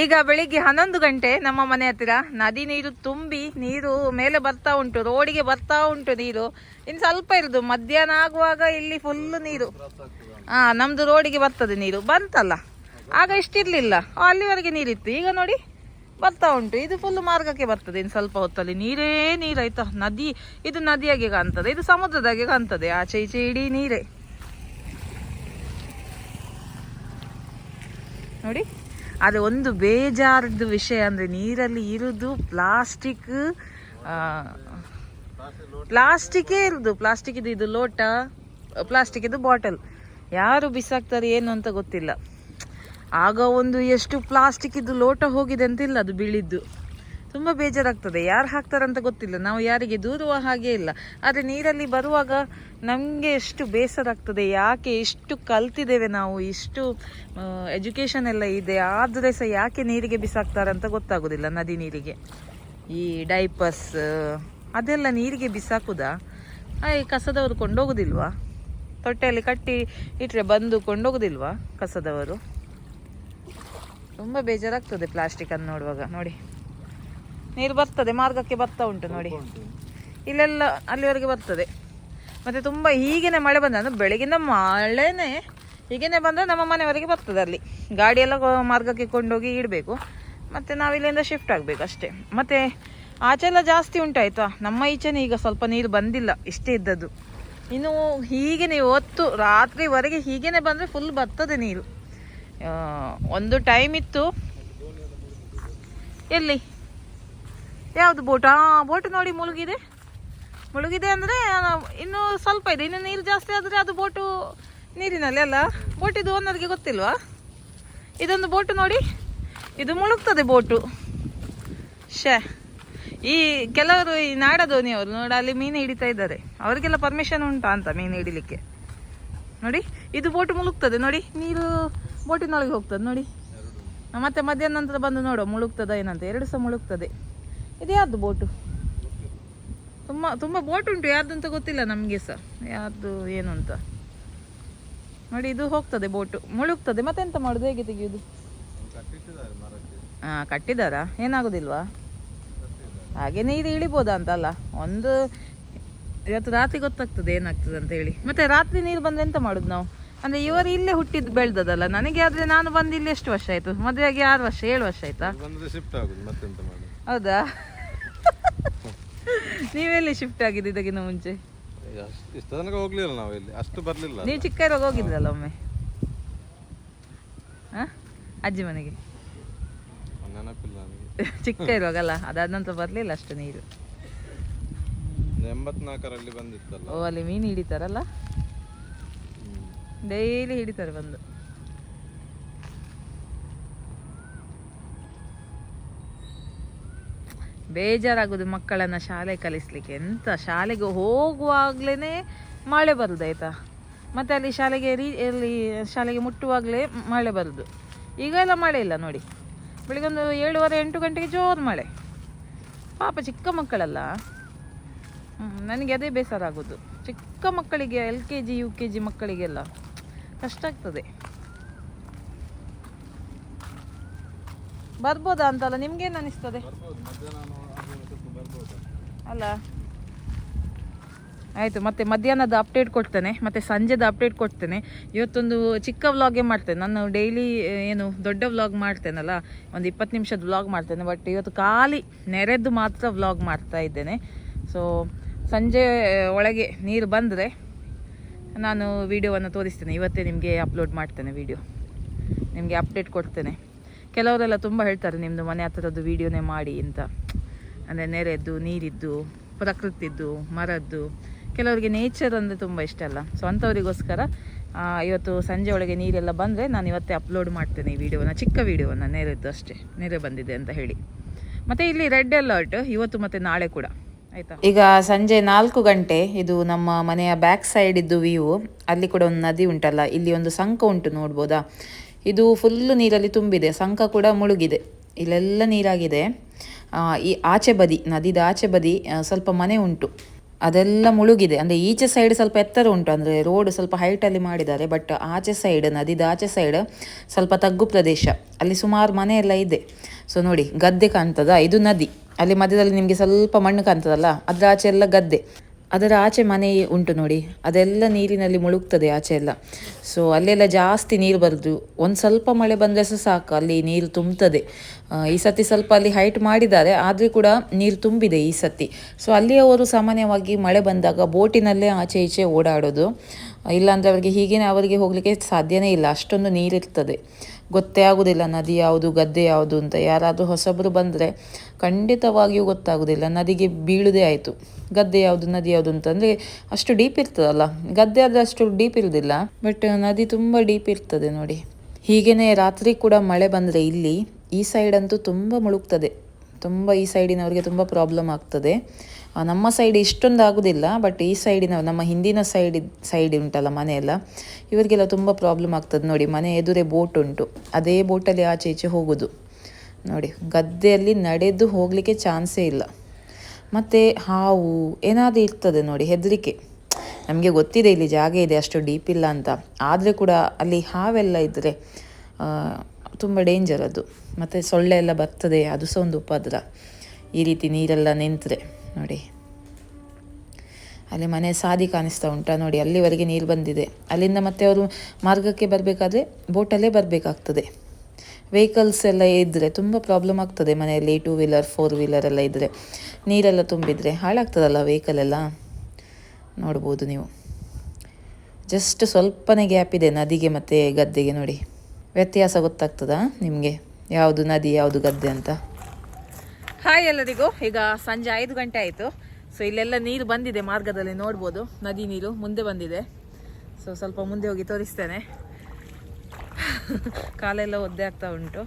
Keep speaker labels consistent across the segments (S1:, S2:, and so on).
S1: ಈಗ ಬೆಳಿಗ್ಗೆ ಹನ್ನೊಂದು ಗಂಟೆ ನಮ್ಮ ಮನೆ ಹತ್ತಿರ ನದಿ ನೀರು ತುಂಬಿ ನೀರು ಮೇಲೆ ಬರ್ತಾ ಉಂಟು, ರೋಡಿಗೆ ಬರ್ತಾ ಉಂಟು ನೀರು. ಇನ್ನು ಸ್ವಲ್ಪ ಇರುದು, ಮಧ್ಯಾಹ್ನ ಆಗುವಾಗ ಇಲ್ಲಿ ಫುಲ್ ನೀರು. ಹಾ ನಮ್ದು ರೋಡಿಗೆ ಬರ್ತದೆ ನೀರು. ಬಂತಲ್ಲ? ಆಗ ಇಷ್ಟಿರ್ಲಿಲ್ಲ. ಅಲ್ಲಿವರೆಗೆ ನೀರಿತ್ತು. ಈಗ ನೋಡಿ, ಬರ್ತಾ ಉಂಟು. ಇದು ಫುಲ್ ಮಾರ್ಗಕ್ಕೆ ಬರ್ತದೆ. ಇನ್ನು ಸ್ವಲ್ಪ ಹೊತ್ತಲ್ಲಿ ನೀರೇ ನೀರಾಯ್ತಾ ನದಿ, ಇದು ನದಿಯಾಗೆ ಕಾಣ್ತದೆ, ಇದು ಸಮುದ್ರದಾಗೆ ಕಾಣ್ತದೆ. ಆಚೆ ಈಚೆ ಇಡೀ ನೀರೇ. ನೋಡಿ. ಆದರೆ ಒಂದು ಬೇಜಾರದ್ದು ವಿಷಯ ಅಂದರೆ ನೀರಲ್ಲಿ ಇರುವುದು ಪ್ಲಾಸ್ಟಿಕ್ ಪ್ಲಾಸ್ಟಿಕ್ಕೇ ಇರುದು. ಪ್ಲಾಸ್ಟಿಕ್ ಇದು ಲೋಟ, ಪ್ಲಾಸ್ಟಿಕ್ ಇದು ಬಾಟಲ್. ಯಾರು ಬಿಸಾಕ್ತಾರೆ ಏನು ಅಂತ ಗೊತ್ತಿಲ್ಲ. ಆಗ ಒಂದು ಎಷ್ಟು ಪ್ಲಾಸ್ಟಿಕ್ ಇದು ಲೋಟ ಹೋಗಿದೆ ಅಂತಿಲ್ಲ ಅದು ಬೀಳಿದ್ದು. ತುಂಬ ಬೇಜಾರಾಗ್ತದೆ. ಯಾರು ಹಾಕ್ತಾರಂತ ಗೊತ್ತಿಲ್ಲ. ನಾವು ಯಾರಿಗೆ ದೂರುವ ಹಾಗೆ ಇಲ್ಲ. ಆದರೆ ನೀರಲ್ಲಿ ಬರುವಾಗ ನಮಗೆ ಎಷ್ಟು ಬೇಸರ ಆಗ್ತದೆ ಯಾಕೆ ಇಷ್ಟು ಕಲ್ತಿದ್ದೇವೆ ನಾವು? ಇಷ್ಟು ಎಜುಕೇಷನ್ ಎಲ್ಲ ಇದೆ. ಆದರೆ ಸಹ ಯಾಕೆ ನೀರಿಗೆ ಬಿಸಾಕ್ತಾರಂತ ಗೊತ್ತಾಗೋದಿಲ್ಲ ನದಿ ನೀರಿಗೆ. ಈ ಡೈಪರ್ಸ್ ಅದೆಲ್ಲ ನೀರಿಗೆ ಬಿಸಾಕುದಾ? ಈ ಕಸದವರು ಕೊಂಡೋಗೋದಿಲ್ವಾ? ತೊಟ್ಟೆಯಲ್ಲಿ ಕಟ್ಟಿ ಇಟ್ಟರೆ ಬಂದು ಕೊಂಡೋಗೋದಿಲ್ವಾ ಕಸದವರು? ತುಂಬ ಬೇಜಾರಾಗ್ತದೆ ಪ್ಲಾಸ್ಟಿಕ್ ಅನ್ನು ನೋಡುವಾಗ. ನೋಡಿ. ನೀರು ಬರ್ತದೆ, ಮಾರ್ಗಕ್ಕೆ ಬರ್ತಾ ಉಂಟು ನೋಡಿ. ಇಲ್ಲೆಲ್ಲ ಅಲ್ಲಿವರೆಗೆ ಬರ್ತದೆ. ಮತ್ತೆ ತುಂಬ ಹೀಗೇನೆ ಮಳೆ ಬಂದ ಅಂದ್ರೆ ಬೆಳಗಿನ ಮಳೆನೇ ಹೀಗೇನೆ ಬಂದರೆ ನಮ್ಮ ಮನೆಯವರೆಗೆ ಬರ್ತದೆ ಅಲ್ಲಿ. ಗಾಡಿ ಎಲ್ಲ ಮಾರ್ಗಕ್ಕೆ ಕೊಂಡೋಗಿ ಇಡಬೇಕು. ಮತ್ತೆ ನಾವಿಲ್ಲಿಂದ ಶಿಫ್ಟ್ ಆಗಬೇಕು ಅಷ್ಟೇ. ಮತ್ತೆ ಆಚೆಲ್ಲ ಜಾಸ್ತಿ ಉಂಟಾಯ್ತಾ? ನಮ್ಮ ಈಚೆನೇ ಈಗ ಸ್ವಲ್ಪ ನೀರು ಬಂದಿಲ್ಲ, ಇಷ್ಟೇ ಇದ್ದದ್ದು. ಇನ್ನು ಹೀಗೇನೆ ಇವತ್ತು ರಾತ್ರಿವರೆಗೆ ಹೀಗೇನೆ ಬಂದರೆ ಫುಲ್ ಬರ್ತದೆ ನೀರು. ಒಂದು ಟೈಮ್ ಇತ್ತು. ಎಲ್ಲಿ? ಯಾವುದು ಬೋಟ್? ಆ, ಬೋಟ್ ನೋಡಿ ಮುಳುಗಿದೆ. ಮುಳುಗಿದೆ ಅಂದರೆ ಇನ್ನು ಸ್ವಲ್ಪ ಇದೆ. ಇನ್ನು ನೀರು ಜಾಸ್ತಿ ಆದರೆ ಅದು ಬೋಟು ನೀರಿನಲ್ಲಿ ಅಲ್ಲ? ಬೋಟಿದು ಓನರ್ಗೆ ಗೊತ್ತಿಲ್ವಾ? ಇದೊಂದು ಬೋಟು ನೋಡಿ. ಇದು ಮುಳುಗ್ತದೆ ಬೋಟು. ಶೇ ಈ ಕೆಲವರು ಈ ನಾಡ ಅವರು ನೋಡಿ, ಅಲ್ಲಿ ಮೀನು ಹಿಡಿತಾ ಇದ್ದಾರೆ. ಅವರಿಗೆಲ್ಲ ಪರ್ಮಿಷನ್ ಉಂಟಾ ಅಂತ ಮೀನು ಹಿಡಿಲಿಕ್ಕೆ? ನೋಡಿ, ಇದು ಬೋಟು ಮುಳುಗ್ತದೆ. ನೋಡಿ, ನೀರು ಬೋಟಿನೊಳಗೆ ಹೋಗ್ತದೆ. ನೋಡಿ. ಮತ್ತೆ ಮಧ್ಯಾಹ್ನ ನಂತರ ಬಂದು ನೋಡುವ. ಮುಳುಗ್ತದ ಏನಂತ. ಎರಡು ಸಹ ಮುಳುಗ್ತದೆ. ಇದು ಯಾವ್ದು ಬೋಟು? ತುಂಬ ತುಂಬ ಬೋಟ್ ಉಂಟು ಯಾರ್ದು ಅಂತ ಗೊತ್ತಿಲ್ಲ ನಮಗೆ ಸಹ ಯಾರ್ದು ಏನು ಅಂತ. ನೋಡಿ ಇದು ಹೋಗ್ತದೆ ಬೋಟು. ಮುಳುಗ್ತದೆ. ಮತ್ತೆಂತ ಮಾಡುದು? ಹೇಗೆ ತೆಗೆಯುವುದು ಹಾ ಕಟ್ಟಿದಾರಾ ಏನಾಗೋದಿಲ್ವಾ? ಹಾಗೆ ನೀರು ಇಳಿಬೋದಾ ಅಂತಲ್ಲ ಒಂದು ಇವತ್ತು ರಾತ್ರಿ ಗೊತ್ತಾಗ್ತದೆ ಏನಾಗ್ತದೆ ಅಂತ ಹೇಳಿ. ಮತ್ತೆ ರಾತ್ರಿ ನೀರು ಬಂದ್ರೆ ಎಂತ ಮಾಡುದು ನಾವು? ಅಂದ್ರೆ ಇವರು ಇಲ್ಲೇ ಹುಟ್ಟಿದ್ದು ಬೆಳ್ದದಲ್ಲ. ನನಗೆ ಆದ್ರೆ ನಾನು ಬಂದು ಇಲ್ಲಿ ಎಷ್ಟು ವರ್ಷ ಆಯ್ತು? ಆಗಿ ಆರು ವರ್ಷ ಏಳು ವರ್ಷ ಆಯ್ತಾ? ಹೌದಾ? ನೀವೆಲ್ಲಿ ಶಿಫ್ಟ್ ಆಗಿದ್ದು ಇದಕ್ಕಿಂತ ಮುಂಚೆ?
S2: ಇಷ್ಟು ತನಕ ಹೋಗ್ಲಿಲ್ಲ ನಾವು ಇಲ್ಲಿ. ಅಷ್ಟು ಬರಲಿಲ್ಲ.
S1: ನೀವು ಚಿಕ್ಕ ಇರುವಾಗ ಹೋಗಿದ್ರಲ್ಲ ಒಮ್ಮೆ? ಹ? ಅಜ್ಜಿ ಮನೆಗೆ?
S2: ನೆನಪಿಲ್ಲ ನನಗೆ.
S1: ಚಿಕ್ಕ ಇರುವಾಗಲ್ಲ ಅದಾದ ನಂತರ ಬರಲಿಲ್ಲ ಅಷ್ಟು ನೀರು.
S2: ಎಂಬತ್ನಾಲ್ಕರಲ್ಲಿ ಬಂದಿತ್ತಲ್ಲ.
S1: ಓ ಅಲ್ಲಿ ಮೀನು ಹಿಡಿತಾರಲ್ಲ. ಡೈಲಿ ಹಿಡಿತಾರೆ ಬಂದು. ಬೇಜಾರಾಗೋದು ಮಕ್ಕಳನ್ನ ಶಾಲೆ ಕಲಿಸ್ಲಿಕ್ಕೆ. ಎಂತ ಶಾಲೆಗೆ ಹೋಗುವಾಗಲೇ ಮಳೆ ಬರುದು ಆಯ್ತಾ? ಮತ್ತೆ ಅಲ್ಲಿ ಶಾಲೆಗೆ ರೀ, ಅಲ್ಲಿ ಶಾಲೆಗೆ ಮುಟ್ಟುವಾಗಲೇ ಮಳೆ ಬರುದು. ಈಗ ಎಲ್ಲ ಮಳೆ ಇಲ್ಲ ನೋಡಿ. ಬೆಳಿಗ್ಗೆ ಒಂದು ಏಳುವರೆ, ಎಂಟು ಗಂಟೆಗೆ ಜೋರು ಮಳೆ. ಪಾಪ ಚಿಕ್ಕ ಮಕ್ಕಳಲ್ಲ. ನನಗೆ ಅದೇ ಬೇಸರ ಆಗೋದು. ಚಿಕ್ಕ ಮಕ್ಕಳಿಗೆ L K G, U K G ಮಕ್ಕಳಿಗೆಲ್ಲ ಕಷ್ಟ ಆಗ್ತದೆ. ಬರ್ಬೋದಾ ಅಂತಲ್ಲ ನಿಮ್ಗೇನು ಅನಿಸ್ತದೆ? ಅಲ್ಲ. ಆಯಿತು ಮತ್ತೆ ಮಧ್ಯಾಹ್ನದ ಅಪ್ಡೇಟ್ ಕೊಡ್ತೇನೆ ಮತ್ತೆ ಸಂಜೆದ ಅಪ್ಡೇಟ್ ಕೊಡ್ತೇನೆ. ಇವತ್ತೊಂದು ಚಿಕ್ಕ ವ್ಲಾಗೇ ಮಾಡ್ತೇನೆ. ನಾನು ಡೈಲಿ ಏನು ದೊಡ್ಡ ವ್ಲಾಗ್ ಮಾಡ್ತೇನಲ್ಲ ಒಂದು ಇಪ್ಪತ್ತು ನಿಮಿಷದ ವ್ಲಾಗ್ ಮಾಡ್ತೇನೆ ಬಟ್ ಇವತ್ತು ಖಾಲಿ ನೆರೆದು ಮಾತ್ರ ವ್ಲಾಗ್ ಮಾಡ್ತಾ ಇದ್ದೇನೆ. ಸೊ ಸಂಜೆ ಒಳಗೆ ನೀರು ಬಂದರೆ ನಾನು ವಿಡಿಯೋವನ್ನು ತೋರಿಸ್ತೇನೆ. ಇವತ್ತೇ ನಿಮಗೆ ಅಪ್ಲೋಡ್ ಮಾಡ್ತೇನೆ ವಿಡಿಯೋ ನಿಮಗೆ ಅಪ್ಡೇಟ್ ಕೊಡ್ತೇನೆ. ಕೆಲವರೆಲ್ಲ ತುಂಬ ಹೇಳ್ತಾರೆ ನಿಮ್ಮದು ಮನೆ ಹತ್ರದ್ದು ವಿಡಿಯೋನೇ ಮಾಡಿ ಅಂತ. ಅಂದರೆ ನೆರೆದ್ದು, ನೀರಿದ್ದು, ಪ್ರಕೃತಿದ್ದು, ಮರದ್ದು. ಕೆಲವರಿಗೆ ನೇಚರ್ ಅಂದರೆ ತುಂಬ ಇಷ್ಟ ಅಲ್ಲ. ಸೊ ಅಂಥವರಿಗೋಸ್ಕರ ಇವತ್ತು ಸಂಜೆ ಒಳಗೆ ನೀರೆಲ್ಲ ಬಂದರೆ ನಾನು ಇವತ್ತೇ ಅಪ್ಲೋಡ್ ಮಾಡ್ತೇನೆ ಈ ವಿಡಿಯೋನ, ಚಿಕ್ಕ ವಿಡಿಯೋನ, ನೆರೆದ್ದು ಅಷ್ಟೇ. ನೆರೆ ಬಂದಿದೆ ಅಂತ ಹೇಳಿ. ಮತ್ತು ಇಲ್ಲಿ ರೆಡ್ ಅಲರ್ಟ್ ಇವತ್ತು ಮತ್ತು ನಾಳೆ ಕೂಡ. ಆಯಿತಾ? ಈಗ ಸಂಜೆ ನಾಲ್ಕು ಗಂಟೆ, ಇದು ನಮ್ಮ ಮನೆಯ ಬ್ಯಾಕ್ ಸೈಡಿದ್ದು ವ್ಯೂ ಅಲ್ಲಿ ಕೂಡ ಒಂದು ನದಿ ಉಂಟಲ್ಲ, ಇಲ್ಲಿ ಒಂದು ಸಂಕ ಉಂಟು ನೋಡ್ಬೋದಾ? ಇದು ಫುಲ್ಲು ನೀರಲ್ಲಿ ತುಂಬಿದೆ, ಸಂಕ ಕೂಡ ಮುಳುಗಿದೆ. ಇಲ್ಲೆಲ್ಲ ನೀರಾಗಿದೆ. ಈ ಆಚೆ ಬದಿ, ನದಿದ ಆಚೆ ಬದಿ ಸ್ವಲ್ಪ ಮನೆ ಉಂಟು. ಅದೆಲ್ಲ ಮುಳುಗಿದೆ. ಅಂದರೆ ಈಚೆ ಸೈಡ್ ಸ್ವಲ್ಪ ಎತ್ತರ ಉಂಟು. ಅಂದರೆ ರೋಡ್ ಸ್ವಲ್ಪ ಹೈಟಲ್ಲಿ ಮಾಡಿದ್ದಾರೆ ಬಟ್ ಆಚೆ ಸೈಡ್ ನದಿದ ಆಚೆ ಸೈಡ್ ಸ್ವಲ್ಪ ತಗ್ಗು ಪ್ರದೇಶ. ಅಲ್ಲಿ ಸುಮಾರು ಮನೆ ಎಲ್ಲ ಇದೆ. ಸೊ ನೋಡಿ, ಗದ್ದೆ ಕಾಣ್ತದ? ಇದು ನದಿ. ಅಲ್ಲಿ ಮಧ್ಯದಲ್ಲಿ ನಿಮಗೆ ಸ್ವಲ್ಪ ಮಣ್ಣು ಕಾಣ್ತದಲ್ಲ? ಅದರ ಆಚೆ ಎಲ್ಲ ಗದ್ದೆ. ಅದರ ಆಚೆ ಮನೆ ಉಂಟು ನೋಡಿ. ಅದೆಲ್ಲ ನೀರಿನಲ್ಲಿ ಮುಳುಗ್ತದೆ ಆಚೆ ಎಲ್ಲ. ಸೊ ಅಲ್ಲೆಲ್ಲ ಜಾಸ್ತಿ ನೀರು ಬರೆದು. ಒಂದು ಸ್ವಲ್ಪ ಮಳೆ ಬಂದರೆ ಸಹ ಸಾಕು, ಅಲ್ಲಿ ನೀರು ತುಂಬ್ತದೆ ಈ ಸತಿ ಸ್ವಲ್ಪ ಅಲ್ಲಿ ಹೈಟ್ ಮಾಡಿದ್ದಾರೆ, ಆದರೂ ಕೂಡ ನೀರು ತುಂಬಿದೆ ಈ ಸತಿ. ಸೊ ಅಲ್ಲಿಯವರು ಸಾಮಾನ್ಯವಾಗಿ ಮಳೆ ಬಂದಾಗ ಬೋಟಿನಲ್ಲೇ ಆಚೆ ಈಚೆ ಓಡಾಡೋದು. ಇಲ್ಲಾಂದರೆ ಅವರಿಗೆ ಹೀಗೇನೆ ಅವರಿಗೆ ಹೋಗಲಿಕ್ಕೆ ಸಾಧ್ಯವೇ ಇಲ್ಲ, ಅಷ್ಟೊಂದು ನೀರಿರ್ತದೆ. ಗೊತ್ತೇ ಆಗೋದಿಲ್ಲ, ನದಿ ಯಾವುದು, ಗದ್ದೆ ಯಾವುದು ಅಂತ. ಯಾರಾದರೂ ಹೊಸಬರು ಬಂದರೆ ಖಂಡಿತವಾಗಿಯೂ ಗೊತ್ತಾಗೋದಿಲ್ಲ. ನದಿಗೆ ಬೀಳದೇ ಆಯಿತು. ಗದ್ದೆ ಯಾವುದು, ನದಿ ಯಾವುದು ಅಂತಂದರೆ ಅಷ್ಟು ಡೀಪ್ ಇರ್ತದಲ್ಲ. ಗದ್ದೆ ಆದರೆ ಅಷ್ಟು ಡೀಪ್ ಇರೋದಿಲ್ಲ. ಬಟ್ ನದಿ ತುಂಬ ಡೀಪ್ ಇರ್ತದೆ ನೋಡಿ. ಹೀಗೇನೆ ರಾತ್ರಿ ಕೂಡ ಮಳೆ ಬಂದರೆ ಇಲ್ಲಿ ಈ ಸೈಡ್ ಅಂತೂ ತುಂಬ ಮುಳುಗ್ತದೆ. ತುಂಬ ಈ ಸೈಡಿನವ್ರಿಗೆ ತುಂಬ ಪ್ರಾಬ್ಲಮ್ ಆಗ್ತದೆ. ನಮ್ಮ ಸೈಡ್ ಇಷ್ಟೊಂದು ಆಗೋದಿಲ್ಲ, ಬಟ್ ಈ ಸೈಡಿನ ನಮ್ಮ ಹಿಂದಿನ ಸೈಡ್ ಸೈಡ್ ಉಂಟಲ್ಲ ಮನೆಯೆಲ್ಲ, ಇವರಿಗೆಲ್ಲ ತುಂಬ ಪ್ರಾಬ್ಲಮ್ ಆಗ್ತದೆ ನೋಡಿ. ಮನೆ ಎದುರೇ ಬೋಟ್ ಉಂಟು. ಅದೇ ಬೋಟಲ್ಲಿ ಆಚೆ ಈಚೆ ಹೋಗೋದು. ನೋಡಿ, ಗದ್ದೆಯಲ್ಲಿ ನಡೆದು ಹೋಗಲಿಕ್ಕೆ ಚಾನ್ಸೇ ಇಲ್ಲ. ಮತ್ತು ಹಾವು, ಏನಾದರೂ ಇರ್ತದೆ ನೋಡಿ, ಹೆದರಿಕೆ. ನಮಗೆ ಗೊತ್ತಿದೆ ಇಲ್ಲಿ ಜಾಗ ಇದೆ, ಅಷ್ಟು ಡೀಪ್ ಇಲ್ಲ ಅಂತ. ಆದರೆ ಕೂಡ ಅಲ್ಲಿ ಹಾವೆಲ್ಲ ಇದ್ದರೆ ತುಂಬ ಡೇಂಜರ್ ಅದು. ಮತ್ತು ಸೊಳ್ಳೆ ಎಲ್ಲ ಬರ್ತದೆ, ಅದು ಸಹ ಒಂದು ಉಪದ್ರ. ಈ ರೀತಿ ನೀರೆಲ್ಲ ನಿಂತರೆ ನೋಡಿ. ಅಲ್ಲಿ ಮನೆ ಸಾದಿ ಕಾಣಿಸ್ತಾ ಉಂಟಾ ನೋಡಿ, ಅಲ್ಲಿವರೆಗೆ ನೀರು ಬಂದಿದೆ. ಅಲ್ಲಿಂದ ಮತ್ತೆ ಅವರು ಮಾರ್ಗಕ್ಕೆ ಬರಬೇಕಾದ್ರೆ ಬೋಟಲ್ಲೇ ಬರಬೇಕಾಗ್ತದೆ. ವೆಹಿಕಲ್ಸ್ ಎಲ್ಲ ಇದ್ದರೆ ತುಂಬ ಪ್ರಾಬ್ಲಮ್ ಆಗ್ತದೆ ಮನೆಯಲ್ಲಿ ಟೂ ವೀಲರ್ ಫೋರ್ ವೀಲರ್ ಎಲ್ಲ ಇದ್ದರೆ ನೀರೆಲ್ಲ ತುಂಬಿದರೆ ಹಾಳಾಗ್ತದಲ್ಲ ವೆಹಿಕಲ್ ಎಲ್ಲ? ನೋಡ್ಬೋದು ನೀವು. ಜಸ್ಟ್ ಸ್ವಲ್ಪನೇ ಗ್ಯಾಪ್ ಇದೆ ನದಿಗೆ ಮತ್ತು ಗದ್ದೆಗೆ ನೋಡಿ. ವ್ಯತ್ಯಾಸ ಗೊತ್ತಾಗ್ತದಾ ನಿಮಗೆ? ಯಾವುದು ನದಿ, ಯಾವುದು ಗದ್ದೆ ಅಂತ? ಹಾಯ್ ಎಲ್ಲರಿಗೂ. ಈಗ ಸಂಜೆ ಐದು ಗಂಟೆ ಆಯಿತು. ಸೊ ಇಲ್ಲೆಲ್ಲ ನೀರು ಬಂದಿದೆ ಮಾರ್ಗದಲ್ಲಿ, ನೋಡ್ಬೋದು. ನದಿ ನೀರು ಮುಂದೆ ಬಂದಿದೆ. ಸೊ ಸ್ವಲ್ಪ ಮುಂದೆ ಹೋಗಿ ತೋರಿಸ್ತೇನೆ. ಕಾಲೆಲ್ಲ ಒದ್ದೆ ಆಗ್ತಾ ಉಂಟು.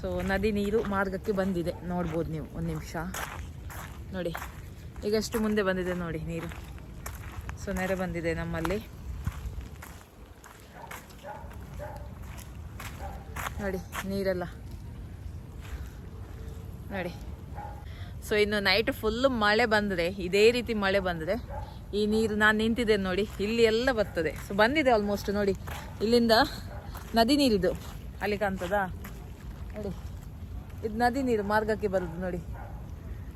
S1: ಸೊ ನದಿ ನೀರು ಮಾರ್ಗಕ್ಕೆ ಬಂದಿದೆ. ನೋಡ್ಬೋದು ನೀವು, ಒಂದು ನಿಮಿಷ. ನೋಡಿ, ಈಗಷ್ಟು ಮುಂದೆ ಬಂದಿದೆ ನೋಡಿ ನೀರು. ಸೊ ನೆರೆ ಬಂದಿದೆ ನಮ್ಮಲ್ಲಿ. ನೋಡಿ, ನೀರೆಲ್ಲ. ನೋಡಿ. ಸೊ ಇನ್ನು ನೈಟ್ ಫುಲ್ ಮಳೆ ಬಂದರೆ ಇದೇ ರೀತಿ ಮಳೆ ಬಂದರೆ ಈ ನೀರು ನಾನು ನಿಂತಿದ್ದೇನೆ ನೋಡಿ, ಇಲ್ಲಿ ಎಲ್ಲ ಬರ್ತದೆ. ಸೊ ಬಂದಿದೆ ಆಲ್ಮೋಸ್ಟ್ ನೋಡಿ. ಇಲ್ಲಿಂದ ನದಿ ನೀರಿದು. ಅಲ್ಲಿ ಕಾಣ್ತದಾ? ನೋಡಿ. ಇದು ನದಿ ನೀರು ಮಾರ್ಗಕ್ಕೆ ಬರೋದು ನೋಡಿ.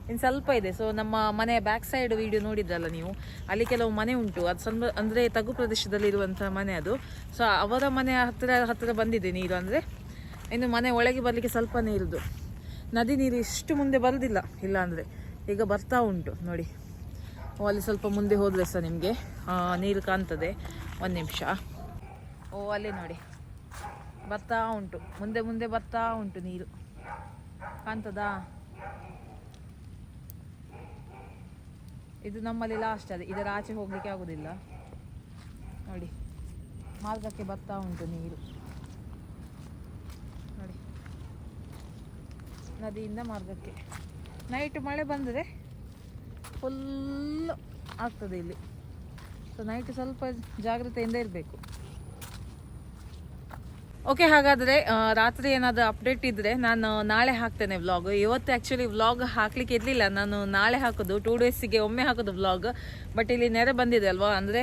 S1: ಇನ್ನು ಸ್ವಲ್ಪ ಇದೆ. ಸೊ ನಮ್ಮ ಮನೆಯ ಬ್ಯಾಕ್ ಸೈಡ್ ವಿಡಿಯೋ ನೋಡಿದ್ರಲ್ಲ ನೀವು? ಅಲ್ಲಿ ಕೆಲವು ಮನೆ ಉಂಟು. ಅದು ಸ್ವಲ್ಪ ಅಂದರೆ ತಗ್ಗು ಪ್ರದೇಶದಲ್ಲಿರುವಂಥ ಮನೆ ಅದು. ಸೊ ಅವರ ಮನೆ ಹತ್ತಿರ ಹತ್ತಿರ ಬಂದಿದೆ ನೀರು ಅಂದರೆ? ಇನ್ನು ಮನೆ ಒಳಗೆ ಬರಲಿಕ್ಕೆ ಸ್ವಲ್ಪ ನೀರುದು ನದಿ ನೀರು ಇಷ್ಟು ಮುಂದೆ ಬರೋದಿಲ್ಲ. ಇಲ್ಲ ಅಂದರೆ ಈಗ ಬರ್ತಾ ಉಂಟು. ನೋಡಿ, ಓ, ಅಲ್ಲಿ ಸ್ವಲ್ಪ ಮುಂದೆ ಹೋದರೆ ಸಹ ನಿಮಗೆ ನೀರು ಕಾಣ್ತದೆ. ಒಂದು ನಿಮಿಷ. ಓ, ಅಲ್ಲಿ ನೋಡಿ. ಬರ್ತಾ ಉಂಟು. ಮುಂದೆ ಮುಂದೆ ಬರ್ತಾ ಉಂಟು ನೀರು. ಕಾಣ್ತದಾ? ಇದು ನಮ್ಮಲ್ಲಿ ಲಾಸ್ಟ್ ಅದೇ. ಇದರ ಆಚೆ ಹೋಗಲಿಕ್ಕೆ ಆಗೋದಿಲ್ಲ. ನೋಡಿ, ಮಾರ್ಗಕ್ಕೆ ಬರ್ತಾ ಉಂಟು ನೀರು ನೋಡಿ ನದಿಯಿಂದ ಮಾರ್ಗಕ್ಕೆ. ನೈಟ್ ಮಳೆ ಬಂದರೆ ಫುಲ್ ಆಗ್ತದೆ ಇಲ್ಲಿ. ಸೊ ನೈಟ್ ಸ್ವಲ್ಪ ಜಾಗ್ರತೆಯಿಂದ ಇರಬೇಕು. ಓಕೆ ಹಾಗಾದರೆ ರಾತ್ರಿ ಏನಾದರೂ ಅಪ್ಡೇಟ್ ಇದ್ದರೆ ನಾನು ನಾಳೆ ಹಾಕ್ತೇನೆ ವ್ಲಾಗ್ ಇವತ್ತು ಆ್ಯಕ್ಚುಲಿ ವ್ಲಾಗ್ ಹಾಕ್ಲಿಕ್ಕೆ ಇರಲಿಲ್ಲ. ನಾನು ನಾಳೆ ಹಾಕೋದು ಟೂ ಡೇಸಿಗೆ ಒಮ್ಮೆ ಹಾಕೋದು ವ್ಲಾಗ್ ಬಟ್ ಇಲ್ಲಿ ನೆರೆ ಬಂದಿದೆ ಅಲ್ವಾ? ಅಂದರೆ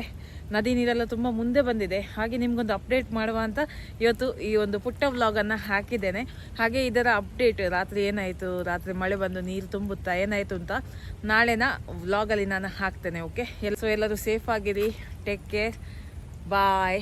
S1: ನದಿ ನೀರೆಲ್ಲ ತುಂಬ ಮುಂದೆ ಬಂದಿದೆ. ಹಾಗೆ ನಿಮ್ಗೊಂದು ಅಪ್ಡೇಟ್ ಮಾಡುವ ಅಂತ ಇವತ್ತು ಈ ಒಂದು ಪುಟ್ಟ ವ್ಲಾಗನ್ನು ಹಾಕಿದ್ದೇನೆ. ಹಾಗೆ ಇದರ ಅಪ್ಡೇಟ್ ರಾತ್ರಿ ಏನಾಯಿತು? ರಾತ್ರಿ ಮಳೆ ಬಂದು ನೀರು ತುಂಬುತ್ತಾ, ಏನಾಯಿತು ಅಂತ ನಾಳೆನ ವ್ಲಾಗಲ್ಲಿ ನಾನು ಹಾಕ್ತೇನೆ ಓಕೆ ಎಲ್ಲ ಸೊ ಎಲ್ಲರೂ ಸೇಫ್ ಆಗಿರಿ. Take care bye